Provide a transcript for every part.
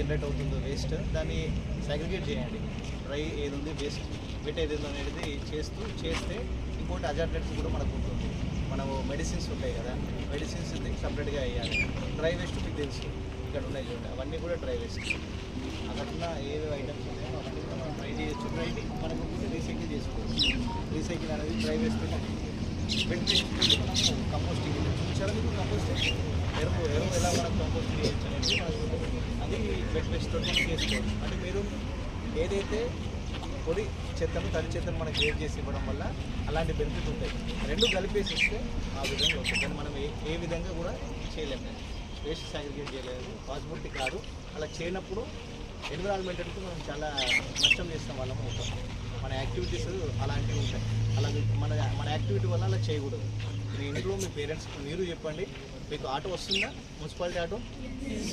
Generate అవుతుందో waste దాన్ని segregate చేయండి. డ్రై ఏది ఉంది వేస్ట్ వెట్ ఏది ఉంది అనేది చేస్తూ చేస్తే ఇంకోటి అజార్టెట్స్ కూడా మనకు ఉంటుంది. మనము మెడిసిన్స్ ఉంటాయి కదా మెడిసిన్స్ సపరేట్గా వేయాలి. డ్రై వేస్ట్ మీకు తెలుసు. ఇక్కడ ఉన్నాయి చూడండి. అవన్నీ కూడా డ్రై వేస్ట్ అక్కడ ఏవి ఐటమ్స్ ఉన్నాయో అవన్నీ కూడా మనం ట్రై చేయొచ్చు. డ్రై మనకు రీసైకిల్ చేసుకోవచ్చు. రీసైకిల్ అనేది dry waste wet waste composting చూసారా మీకు కంపోస్టింగ్ ఎరువు ఎరువు ఎలా మనం కంపోస్ట్ చేయొచ్చు అనేది అది వెట్ వేస్ట్ తోటి మనం చేసుకోవచ్చు. అంటే మీరు ఏదైతే పొడి చెత్తను తడి చెత్తను మనకి వేరు చేసి ఇవ్వడం వల్ల అలాంటి బెనిఫిట్ ఉంటాయి. రెండు కలిపేసి ఇస్తే ఆ విధంగా వస్తుంది. కానీ మనం ఏ ఏ విధంగా కూడా చేయలేము. వేస్ట్ సాగ్రిగేట్ చేయలేదు. పాసిబిలిటీ కాదు. అలా చేయనప్పుడు ఎన్విరాన్మెంట్కి మనం చాలా నష్టం చేసిన వాళ్ళం అవుతాం. మన యాక్టివిటీస్ అలాంటివి ఉంటాయి. అలా మన మన యాక్టివిటీ వల్ల అలా చేయకూడదు. మీ ఇంట్లో మీ పేరెంట్స్ మీరు చెప్పండి. మీకు ఆటో వస్తుందా? Municipality auto?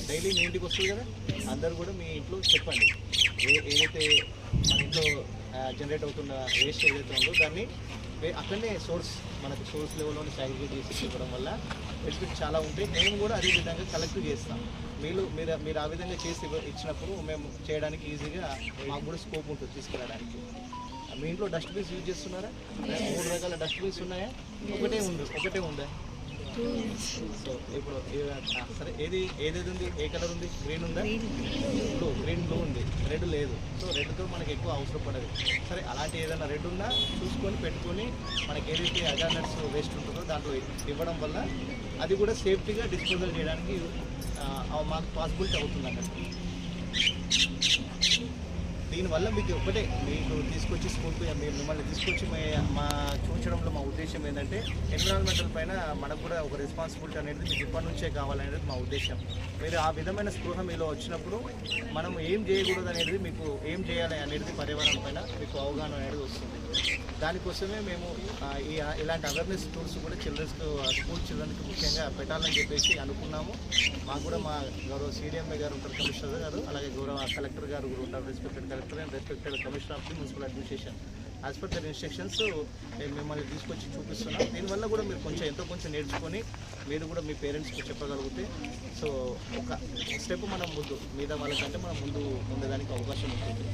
డైలీ మీ ఇంటికి వస్తుంది కదా? అందరు కూడా మీ ఇంట్లో చెప్పండి. ఏ ఏదైతే మన ఇంట్లో జనరేట్ అవుతున్న వేస్ట్ ఏదైతే ఉందో దాన్ని అక్కడనే సోర్స్ మనకు సోర్స్ లెవెల్లోనే సాగ్రిగేట్ చేసి ఇవ్వడం వల్ల బెనిఫిట్ చాలా ఉంటాయి. మేము కూడా అదే విధంగా కలెక్ట్ చేస్తాం. మీరు మీరు మీరు ఆ విధంగా చేసి ఇచ్చినప్పుడు మేము చేయడానికి ఈజీగా మాకు కూడా స్కోప్ ఉంటుంది తీసుకెళ్ళడానికి. మీ ఇంట్లో డస్ట్బిన్స్ యూజ్ చేస్తున్నారా? మూడు రకాల డస్ట్బిన్స్ ఉన్నాయా? ఒకటే ఉంది ఒకటే ఉందా సో ఇప్పుడు సరే ఏది ఏదేది ఉంది? ఏ కలర్ ఉంది? గ్రీన్ ఉందా? బ్లూ గ్రీన్ బ్లూ ఉంది. రెడ్ లేదు. సో రెడ్తో మనకి ఎక్కువ అవసరం పడదు. సరే అలాంటి ఏదైనా రెడ్ ఉన్నా చూసుకొని పెట్టుకొని మనకి ఏదైతే అజానట్స్ వేస్ట్ ఉంటుందో దాంట్లో ఇవ్వడం వల్ల అది కూడా సేఫ్టీగా డిస్పోజల్ చేయడానికి మాకు పాసిబిలిటీ అవుతుంది అన్నట్టు దీనివల్ల మీకు ఒకటే మీకు తీసుకొచ్చి స్కూల్కి మేము మిమ్మల్ని తీసుకొచ్చి మా చూపించడంలో మా ఉద్దేశం ఏంటంటే ఎన్విరాన్మెంటల్ పైన మనకు కూడా ఒక రెస్పాన్సిబిలిటీ అనేది మీకు ఇప్పటి నుంచే కావాలనేది మా ఉద్దేశం. మీరు ఆ విధమైన స్పృహ మీలో వచ్చినప్పుడు మనం ఏం చేయకూడదు అనేది మీకు ఏం చేయాలి అనేది పర్యావరణం పైన మీకు అవగాహన అనేది వస్తుంది. దానికోసమే మేము ఈ ఇలాంటి అవేర్నెస్ టూర్స్ కూడా చిల్డ్రన్స్కి స్కూల్ చిల్డ్రన్కి ముఖ్యంగా పెట్టాలని చెప్పేసి అనుకున్నాము. మాకు కూడా మా గౌరవ సిడిఎంఏ గారు ఉంటారు కమిషనర్ గారు అలాగే గౌరవ కలెక్టర్ గారు కూడా ఉంటారు respected collector and respected commissioner of the municipal administration. As per their instructions నేను మిమ్మల్ని తీసుకొచ్చి చూపిస్తున్నాం. దీనివల్ల కూడా మీరు కొంచెం ఎంతో కొంచెం నేర్చుకొని మీరు కూడా మీ పేరెంట్స్కి చెప్పగలిగితే సో ఒక స్టెప్ మనం ముందు మీద వాళ్ళకంటే మనం ముందు ఉండడానికి అవకాశం ఉంటుంది.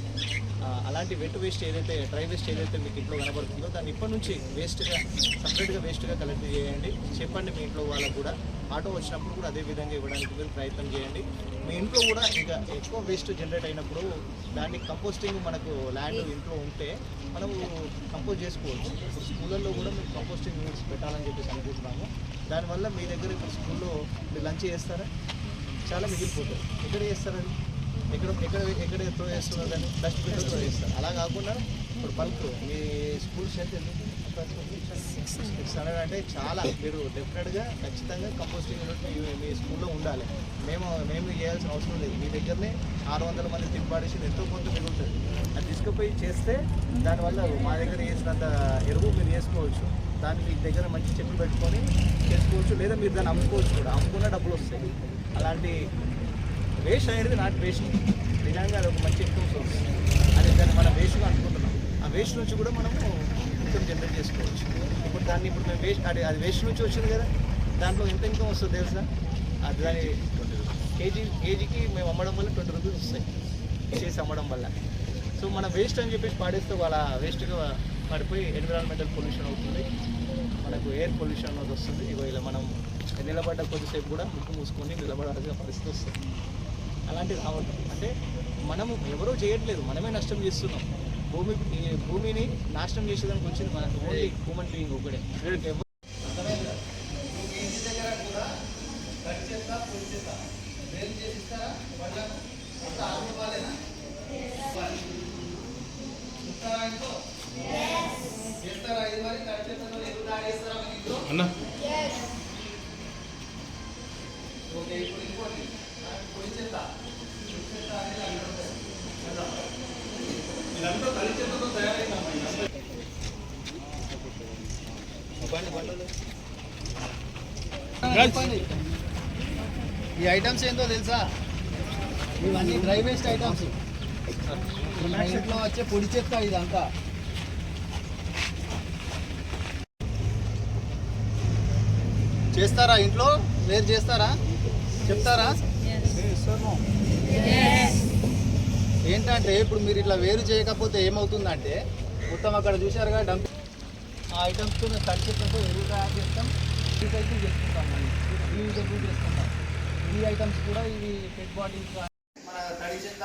అలాంటి వెట్ వేస్ట్ ఏదైతే డ్రై వేస్ట్ ఏదైతే మీకు ఇంట్లో కనబడుతుందో దాన్ని ఇప్పటి నుంచి వేస్ట్గా సపరేట్గా వేస్ట్గా కలెక్ట్ చేయండి. చెప్పండి మీ ఇంట్లో వాళ్ళకు కూడా. ఆటో వచ్చినప్పుడు కూడా అదే విధంగా ఇవ్వడానికి మీరు ప్రయత్నం చేయండి. మీ ఇంట్లో కూడా ఇంకా ఎక్కువ వేస్ట్ జనరేట్ అయినప్పుడు దాన్ని కంపోస్టింగ్ మనకు ల్యాండ్ ఇంట్లో ఉంటే మనము కంపోజ్ చేసుకోవచ్చు. ఇప్పుడు స్కూళ్ళల్లో కూడా మేము కంపోస్టింగ్ యూనిట్స్ పెట్టాలని చెప్పేసి అనుకుంటున్నాము. దానివల్ల మీ దగ్గర ఇప్పుడు స్కూల్లో మీరు లంచ్ చేస్తారా? చాలా మిగిలిపోతుంది ఎక్కడ చేస్తారు ఎక్కడ ఎక్కడ ఎక్కడ త్రో చేస్తున్నారు దాన్ని డస్ట్బిన్లో త్రో చేస్తారు అలా కాకుండా ఇప్పుడు బల్క్ మీ స్కూల్ స్ట్రెంత్ ఎంత సిక్స్ హండ్రెడ్ అంటే చాలా. మీరు డెఫినెట్గా ఖచ్చితంగా కంపోస్టింగ్ యూనిట్ మీ- స్కూల్లో ఉండాలి. మేము మేము చేయాల్సిన అవసరం లేదు. మీ దగ్గరనే ఆరు వందల మంది తినపాడేసి ఎంతో కొంత మిగులుతుంది. అది తీసుకుపోయి చేస్తే దానివల్ల మా దగ్గర చేసినంత ఎరువు మీరు చేసుకోవచ్చు దాన్ని మీ దగ్గర మంచి చెట్లు పెట్టుకొని చేసుకోవచ్చు. లేదా మీరు దాన్ని అమ్ముకోవచ్చు కూడా. అమ్ముకున్న డబ్బులు వస్తాయి. అలాంటి వేస్ట్ అనేది నాట్ వేస్ట్ నిజంగా అది ఒక మంచి ఇన్కమ్ సోర్స్ అది దాన్ని మనం వేస్ట్గా అనుకుంటున్నాం. ఆ వేస్ట్ నుంచి కూడా మనము ఇన్కమ్ జనరేట్ చేసుకోవచ్చు. ఇప్పుడు దాన్ని ఇప్పుడు మేము వేస్ట్ అది అది వేస్ట్ నుంచి వచ్చింది కదా. దాంట్లో ఎంత ఇన్కమ్ వస్తుంది తెలుసా? అది దాని ట్వంటీ కేజీ కేజీకి మేము అమ్మడం వల్ల ట్వంటీ రూపీస్ వస్తాయి. చేసి అమ్మడం వల్ల. సో మనం వేస్ట్ అని చెప్పేసి పాడేస్తే వాళ్ళ వేస్ట్గా పడిపోయి ఎన్విరాన్మెంటల్ పొల్యూషన్ అవుతుంది. మనకు ఎయిర్ పొల్యూషన్ అనేది వస్తుంది. ఇగో ఇలా మనం నిలబడ్డ కొద్దిసేపు కూడా ముక్కు మూసుకొని నిలబడాల్సిన పరిస్థితి వస్తుంది. అలాంటివి రావద్దు అంటే మనము ఎవరో చేయట్లేదు. మనమే నష్టం చేస్తున్నాం. భూమి భూమిని నాశనం చేసేదానికి వచ్చింది మన ఓన్లీ హ్యూమన్ బీయింగ్ ఒకటే ఎవరు- అర్థమైందా? మీ ఇంటి దగ్గర కూడా తడి చెత్త, పొడి చెత్త వేరు చేసి ఇస్తారా? వాళ్ళకు అంత ఆరోగ్యం బాగాలేనా? ఇస్తారా ఇంట్లో? చేస్తారా ఇది మరి తడి చెత్తలో ఎరువు తాగేస్తారా మీ ఇంట్లో? అన్న ఓకే ఇప్పుడు ఇంకోటి నాకు పొడి చెత్త పొడి చెత్త అనేది అక్కడ ఉంటుంది. కదా? ఇదంతా తడి చెత్తతో తయారైందమ్మా ఇదంతా. చెప్పండి. ఈ ఐటమ్స్ ఏందో తెలుసా? ఇవన్నీ డ్రై వేస్ట్ ఐటమ్స్ మన ఇంట్లో వచ్చే పొడి చెత్త ఇదంతా. చేస్తారా ఇంట్లో? వేరు చేస్తారా? చెప్తారా? ఏంటంటే ఇప్పుడు మీరు ఇట్లా వేరు చేయకపోతే ఏమవుతుందంటే మొత్తం అక్కడ చూశారుగా డంప్ ఆ ఐటమ్స్తో మేము ఎరువు తయారు చేస్తాం. రీసైకిల్ చేసుకుంటాం మళ్ళీ. రీసైకిల్ చేసుకుంటాం. ఈ ఐటమ్స్ కూడా ఇవి పెట్ బాటిల్స్ మన తడి చెత్త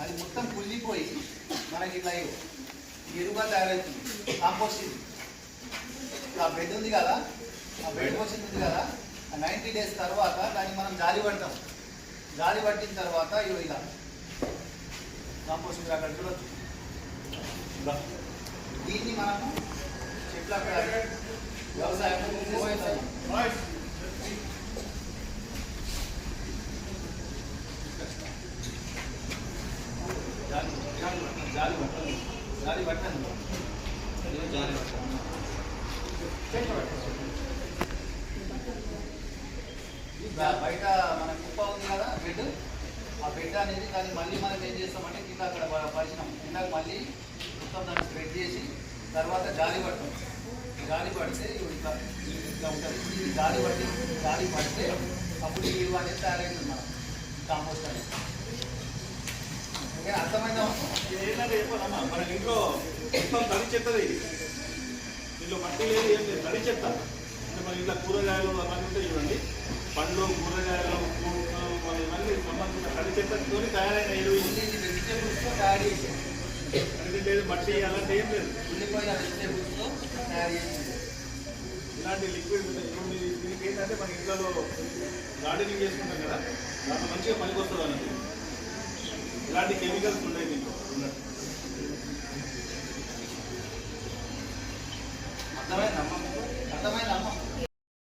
అది. మొత్తం కుళ్ళిపోయి మనకి ఇట్లా ఎరువుగా తయారవుతుంది. కాంపోస్ట్ ఆ బెడ్ ఉంది కదా? ఆ బెడ్ పోషన్ ఉంది కదా? ఆ నైంటీ డేస్ తర్వాత దాన్ని మనం జాలి పడతాం. జాలి పట్టిన తర్వాత ఇవి ఇలా. కాంపోస్ట్ అక్కడ చూడొచ్చు. దీన్ని మనము చెట్ల వ్యవసాయం జాలి పట్టండి, జాలి పట్టండి జాలి పట్టండి బయట మన కుప్ప ఉంది కదా బెడ్. ఆ బెడ్ అనేది దాన్ని మళ్ళీ మనం ఏం చేస్తామంటే కింద అక్కడ ప- పరిచినాం కింద మళ్ళీ మొత్తం దాన్ని స్ప్రెడ్ చేసి తర్వాత జాలి పడతాం గాలి పడితే ఇట్లా ఇట్లా ఉంటుంది ఈ గాలి పట్టి గాలి పడితే అప్పుడు ఈ ఎరువు అనేది తయారైతుంది మనం కాంపోస్ట్ అనేది. ఓకే అర్థమైందా? ఏంటంటే చెప్పాలమ్మా మన ఇంట్లో మొత్తం తడి చెత్తది. ఇది దీంట్లో మట్టి లేదు ఏం లేదు. తడి చెత్త. అంటే మన ఇంట్లో కూరగాయలు అవన్నీ ఉంటాయి చూడండి. పండ్లు కూరగాయలు మన ఇవన్నీ సంబంధించిన తడి చెత్తతో తయారైన ఎరువు వెజిటేబుల్స్తో తయారు చేసి లేదు మట్టి అలాంటి ఏం లేదు. ఉల్లిపోయిన వెజిటేబుల్స్తో తయారు చేసింది. ఇలాంటి లిక్విడ్ ఇప్పుడు దీనికి ఏంటంటే మన ఇంట్లో గార్డెనింగ్ చేసుకుంటాం కదా దాంట్లో మంచిగా పనికి వస్తుంది అన్నది ఇలాంటి కెమికల్స్ ఉన్నాయి దీంట్లో ఉన్నట్టు. అర్థమైందా అర్థమైందా